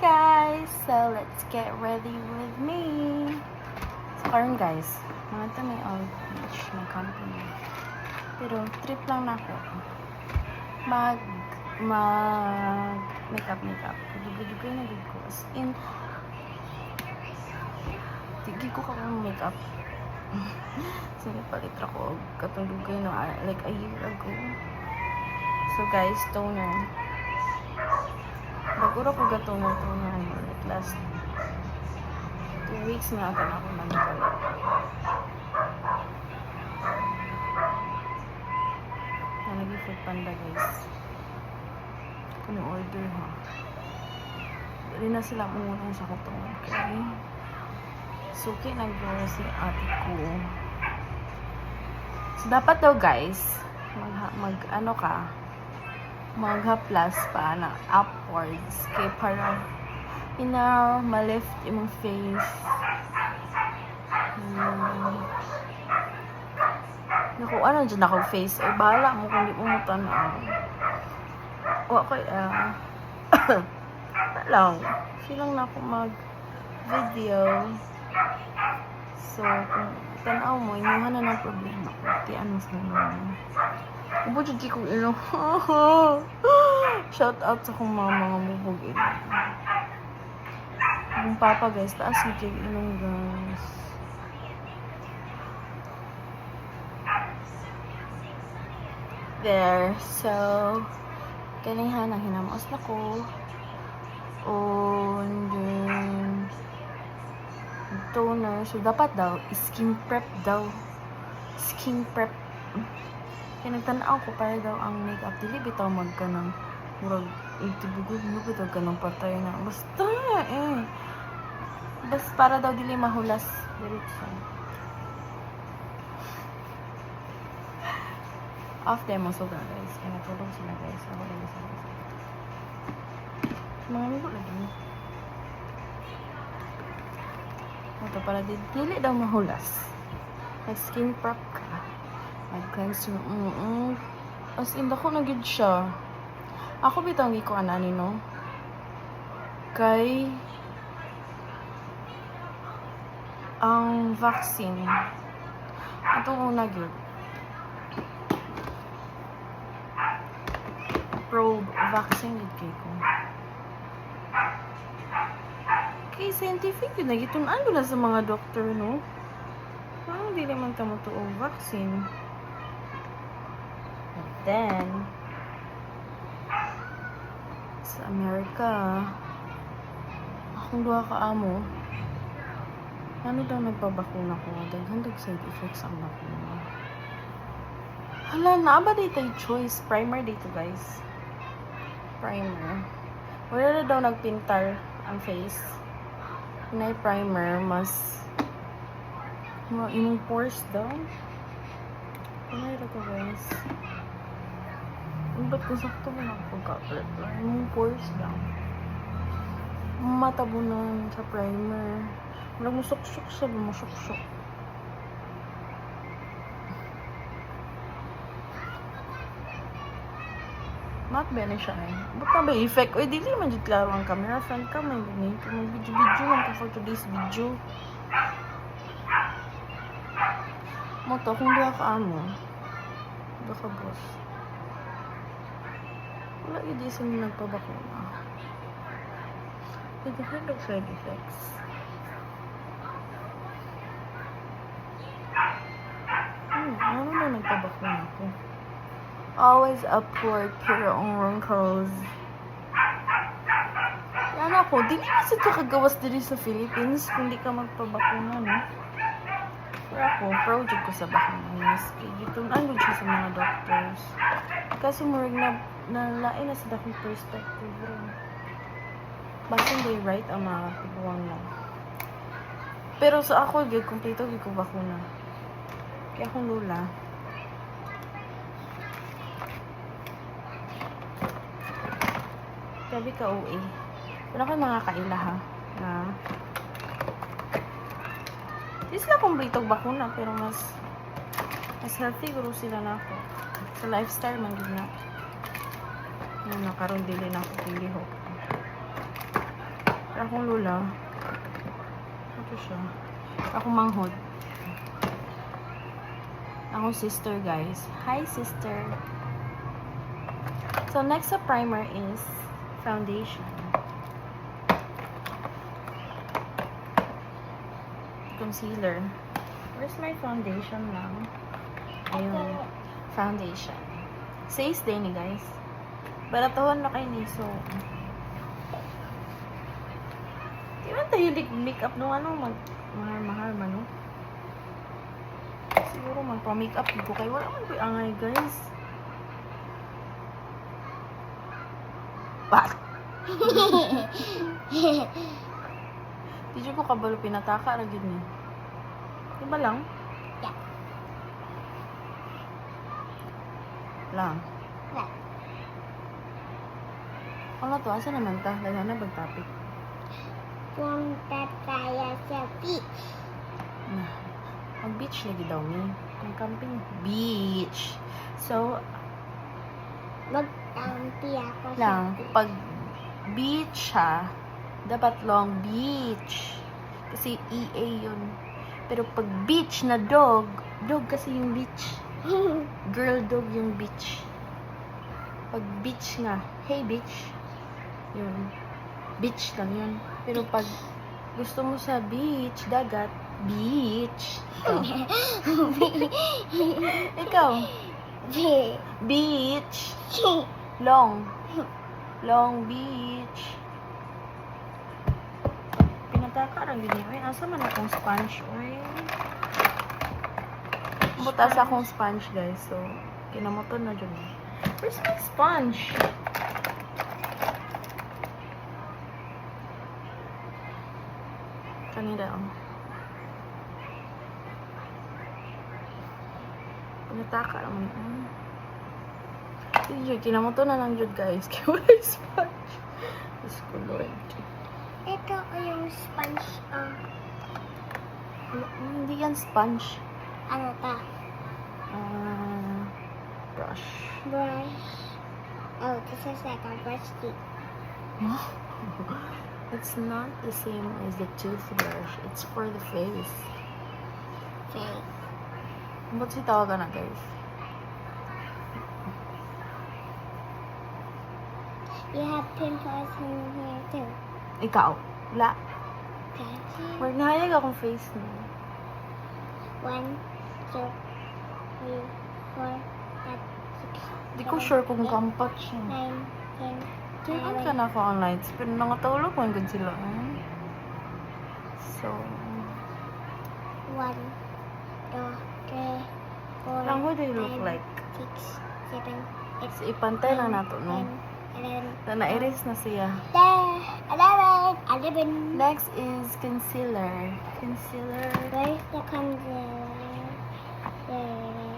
guys! So, let's get ready with me. So, karon guys, mga ito may all beach na company. Pero, trip lang na ako. Mag, mag, makeup, makeup. Dugay-dugay na dugay ko. As in, tigi ko ka makeup. so, napalitra ko katong dugay no, ah, like a year ago. So, guys, toner. Baguro ko gato na ito na like last two weeks na ata na ako nagkala. Na nag-food panda guys. Kung order ha. Dali na sila muna sa kutong. Okay. Suki nag si ate ko. So, dapat daw guys, mag, mag ano ka, mag-plus pa na upwards. Kay para ina ma-lift imong face. Hmm. naku ano dyan ako face? Ay bahala mo kung di mo mo tanaw okay ah. Lang. Silang na ako mag video so kung tanaw mo inuhan na ng problema ko. Tiyan mo sa mga Ubo jud ko ilo. Shout out sa kong mga mga mubog ilo. Kung papa guys, taas si Jig ilong guys. There. So, kanihan ang hinamos na ko. And then, toner. So, dapat daw, skin prep daw. Skin prep. Kaya nagtanaw ko para daw ang makeup. Dili bitaw magka ng murag itibugod mo bitaw ka ng patay na. Basta eh. Bas para daw dili mahulas. Diretso. Off demo so guys. Kaya natulog sila guys. Ako rin sa mga amigo lagi ito para di, dili daw mahulas. Nag skin prep ka Mag-cleanse yung mm -mm. As in, dako na gid siya. Ako bitang ko anani no. Kay ang vaccine. Atong una gid. Probe vaccine gid kay ko. Kay scientific yun, nagitunan ko na sa mga doktor, no? Parang di naman tamo to vaccine. Then, sa Amerika, akong duha ka amo, ano daw nagpabakuna ko? Daghan dag side effects ang bakuna. Hala, naaba dito yung choice. Primer dito, guys. Primer. Wala na daw nagpintar ang face. Pinay primer, mas mga imong pores daw. Ano ito guys? Ba't nasakto mo ng pagka-prep lang? Yung pores lang. Matabunan sa primer. Wala mo suksok sa mo suksok. Mat ba na siya eh. Ba't na ba effect? Uy, dili man dito klaro ang camera. Fan ka man gani. Kung mag-video-video man ka for today's video. Mo to, kung di ka amo. Di ka boss. Wala yun di sa mga nagpabakuna. Nagkahan ng side effects. Hmm, ano na nagpabakuna ko? Always upward pero ang wrinkles. Yan ako, di na kasi ka kagawas diri sa Philippines kung di ka magpabakuna, no? Pero ako, project ko sa bakuna. Kaya dito, ano siya sa mga doctors. Kasi murag na, nalain na sa dakong perspective rin. Basin day right ang mga tiguang lang. Pero sa ako, gid kompleto gid ko bakuna. Kaya akong lula. Sabi ka OA. Wala kayo mga kaila ha. Na Di sila kompleto bakuna pero mas mas healthy guro sila na ako. Sa lifestyle man na. Ano nakaroon dili na ako pilihok. Akong lula. Ito siya. Akong manghod. Akong sister, guys. Hi, sister. So, next sa primer is foundation. Concealer. Where's my foundation lang? Ayun. Foundation. Says din ni guys. Baratuhan na kayo ni so. Di ba tayo makeup no ano mag mahal-mahal man no? Siguro magpa-makeup ko kay wala man ko angay guys. Bat. Di ko kabalo pinataka ra gid ni. Di ba lang? Yeah. Lang. Lang. Ano to? Asa naman ta? Dala na bag-topic. Punta tayo sa beach. Nah, ang beach lagi daw ni. Ang camping beach. So, Magtampi ako sa lang, beach. pag beach ha, dapat long beach. Kasi EA yun. Pero pag beach na dog, dog kasi yung beach. Girl dog yung beach. Pag beach nga, hey beach. Yun. Beach lang yun. Pero pag gusto mo sa beach, dagat, beach. Ikaw. Ikaw. Beach. Long. Long Beach. Pinataka lang din yun. Asa man akong sponge, oy. Butas akong sponge, guys. So, kinamoton na dyan. Where's my sponge? Kanina, oh. Pinataka lang man. Oh. Yun, kinamoton na lang dyan, guys. Kaya wala yung sponge. Diyos ko, Lord. Ito yung sponge. ah. Wala- Hindi yan sponge. ano ta? Ah, brush. Brush. Oh, this is like a brush teeth. it's not the same as the toothbrush. It's for the face. Okay. Ba't si tawagan na, guys? You have pimples in here too. Ikaw. Wala. Wag nahayag akong face mo. One, two, three, four, five, six, Di ko sure kung kampat siya. nine, ten, Tingnan ka na ako lights. Pero nangatulog mo good sila. So, One, two, three, four, lang do you look like? six, seven, eight, It's ipantay lang nato, no? Na na-erase na siya. ten, eleven, eleven. Next is concealer. Concealer. Where's the concealer? There.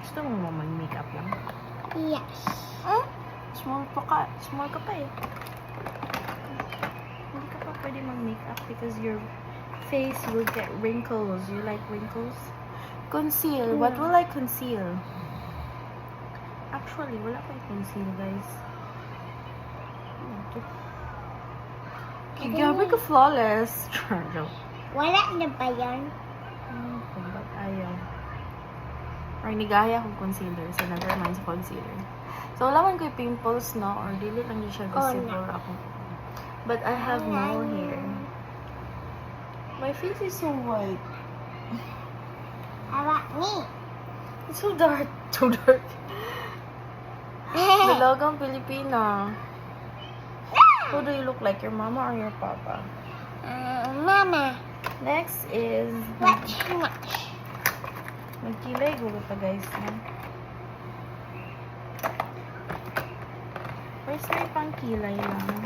Gusto mo mo mag-makeup lang? Yes. Huh? Small pa ka. Small ka pa eh. Hindi ka pa pwede mag-makeup because your face will get wrinkles. You like wrinkles? Conceal. What will I conceal? Actually, wala pa conceal, guys. To? Gabi ka flawless. Wala na ba yun? Hmm, ba't ayaw. Or nigaya akong concealer. So, never mind sa concealer. So, wala man ko yung pimples, no? Or dili lang yun siya Oh, visible ako. But I have no hair. My face is so white. How about me? It's so dark. So dark. Dalagang Pilipina. Who do you look like? Your mama or your papa? Uh, mama, Next is... what's much? Magkilay ko pa guys. No? First may pangkilay lang.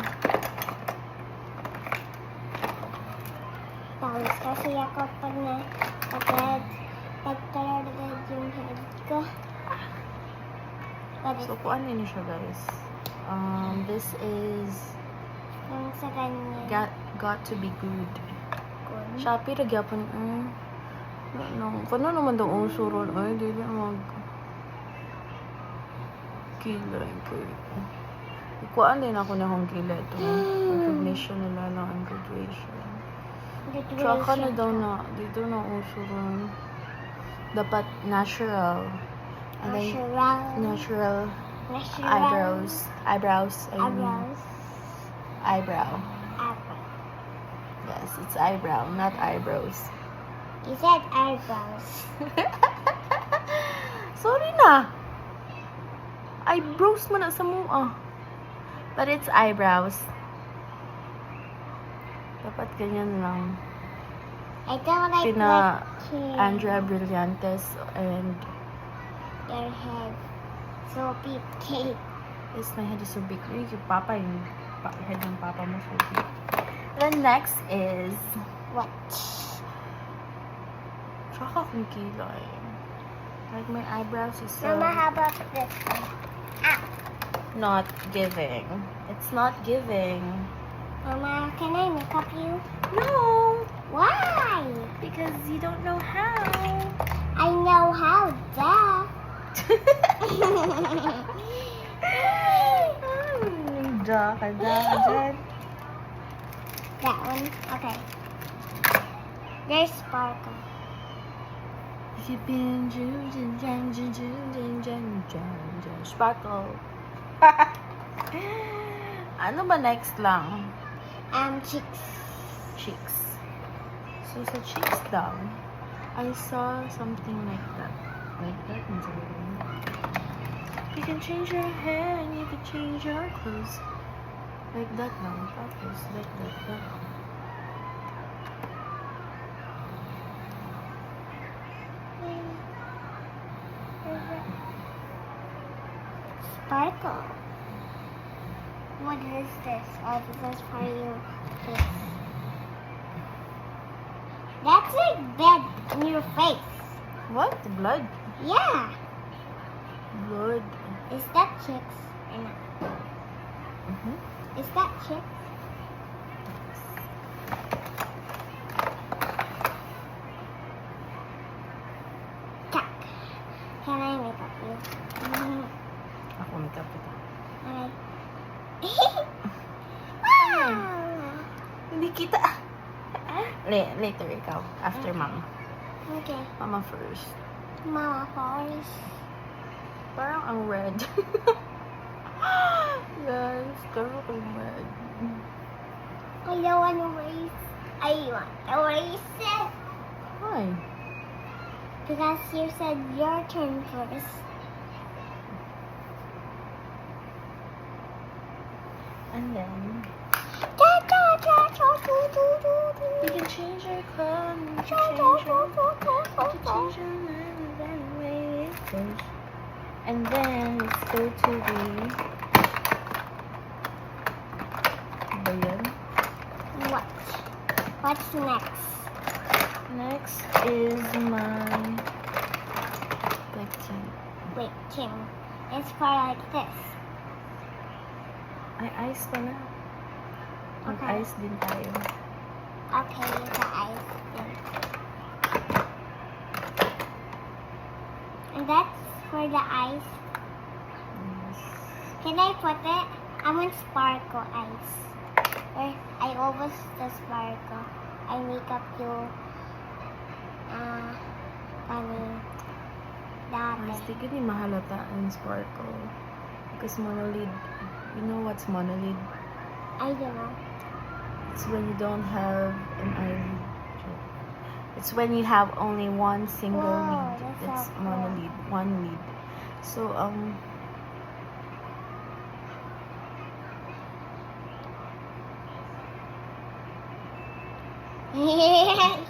Tapos kasi ako pag na pag pagtalagad yung head ko. Is So, kuan din siya guys. Um, this is yung sa kanya? got, got to be good. Kun. Shopee ra gyapon mm. No, kano naman daw uso ron ay dili mag kilay ko. Ikuan din ako na akong kilay ito. Recognition nila graduation. Graduation. Tsaka na daw na, dito na uso ron. Dapat natural. And then, Natural. natural Natural. eyebrows. Eyebrows. I mean, Eyebrows. Eyebrow. Eyebrow. Yes, it's eyebrow, not eyebrows. You said eyebrows. Sorry na. Eyebrows man na sa mua. But it's eyebrows. Dapat ganyan lang. I don't like Pina Andrea Brillantes and your head. So big cake. Yes, my head is so big. Yung papa, yung pa- head ng papa mo so big. Then next is What? tsaka kung kilay. Like my eyebrows is so Mama, how about this one? not giving. It's not giving. Mama, can I make up you? No. Why? Because you don't know how. I know how, duh. duh, duh, duh. That one? Okay. There's sparkle. Sparkle. ano ba next lang? Um, cheeks. Cheeks. So sa cheeks daw, I saw something like that. Like that. ang sabi ko. You can change your hair and you can change your clothes. Like that lang. Tapos like that lang. Sparkle. This? This is for you. Face. That's like blood in your face. What? Blood? Yeah. Blood. Is that chicks or not? Mm-hmm. Is that chicks? Chuck. Can I make up you? Mhm. Ako may kapit. Alright. wow. Hindi kita. La- later ikaw. After mom. Okay. Mama first. Mama first. Parang ang red. yes, pero kung red. I don't want to race. I want to race it. Why? Because you said your turn first. And then, Da, da, da, da, do, do, do, do. We can change our clothes. We can change our clothes. We can change our mind and then way it goes. And then it's still to be. What? What's next? Next is my victim. Victim. It's part like this. I iced na. Mag-ice okay. din tayo. Okay, the ice. And that's for the ice. Can I put it? I want sparkle ice. Or I always the sparkle. I make up you. Uh, funny. Dati. Mas tigil ni mahalata ang sparkle. Because monolid, you know what's monolid? I don't know. It's when you don't have an eyelid. It's when you have only one single Wow, lead. That's so cool. monolid, one lead. So um,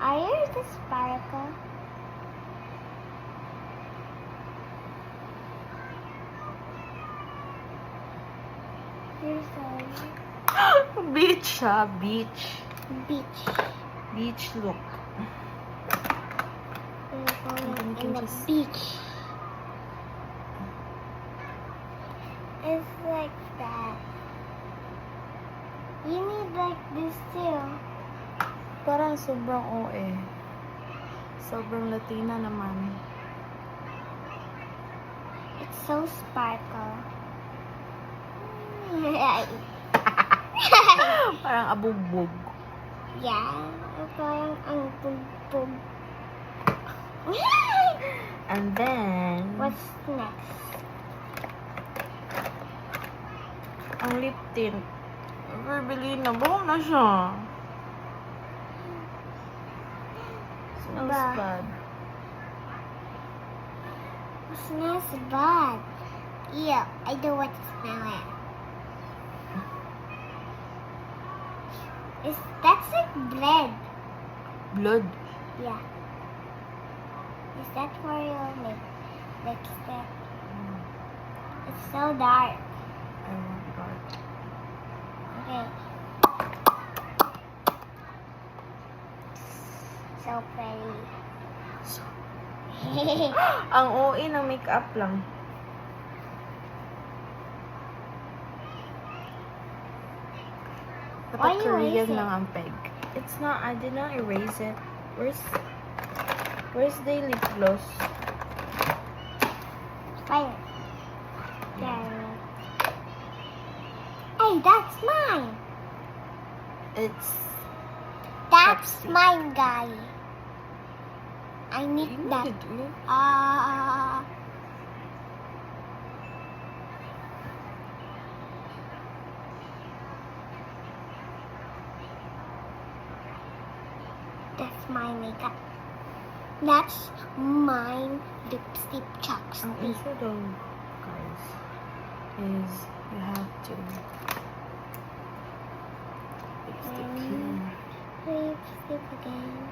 Are yours the sparkle? Here's a beach ah, beach, beach. beach look. We're going in the just- beach. It's like that. You need like this too. Parang sobrang OA. Sobrang Latina naman. It's so sparkle. Parang abugbog. yeah, parang ang bugbog. And then, What's next? ang lip tint. Bibili na. Buhok na siya. Smells Ba? bad. Smells bad. Ew, I don't want to smell it. Is that's like blood? Blood. Yeah. Is that for your lip lipstick? It's so dark. I want dark. Okay. So pretty. So, ang OA ng makeup lang. Why Dapat you erase Korean it? lang. It's not, I did not erase it. Where's, where's the lip gloss? There. Hey, that's mine. It's, That's Lipstick. mine, guy. I you need that. need to do it. Ah. That's my makeup. That's my lipstick chapstick. issue though, guys, is you have to lipstick here. Lipstick again.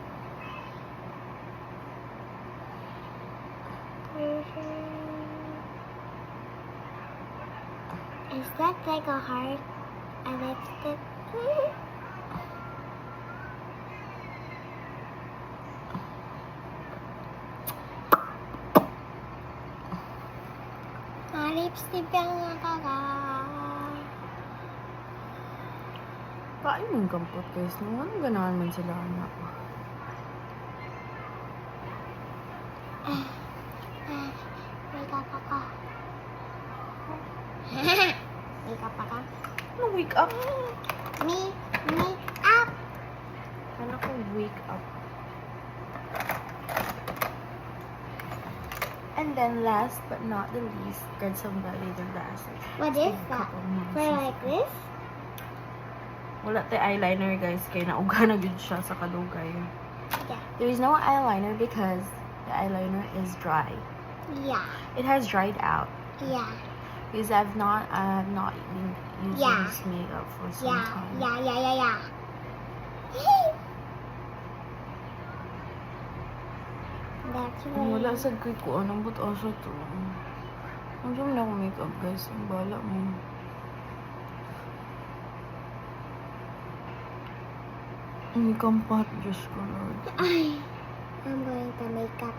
Is that like a heart? A lipstick? Ah, lipstick ang nakaka. Kain mong kampot guys. No, anong ganahan man sila anak? Ah, makeup ako. makeup ako. Ano wake up? Me, make up. Ano ko wake up? And then last but not the least, get somebody the glasses. What is that? For like this? Wala tayo eyeliner guys, kaya nauga na gud siya sa kadugay. Yeah. There is no eyeliner because the eyeliner is dry. Yeah. It has dried out. Yeah. Because I've not, I have not been using Yeah. this makeup for some Yeah. time. Yeah. Yeah. Yeah. Yeah. That's Ang wala right. sa kay ko, anong ba't asa to? Ang dami na akong makeup guys, ang bala mo. Ang kampat, Diyos ko Lord. Ay, I'm going to make up.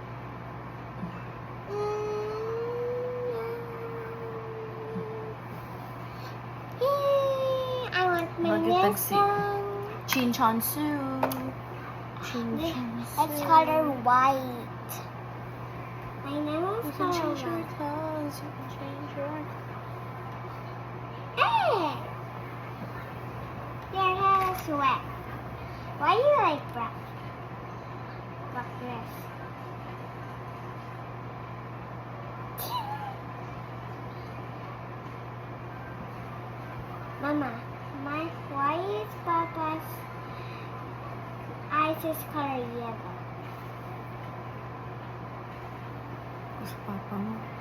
Yay! I want my nails done. Chin Chan Su. Chin This- Chan Su. It's color white. My nails You can change your clothes, you can change your... Hey! Your hair is wet. Why you like black? Black dress. Eyes is color yellow? Gusto papa mo.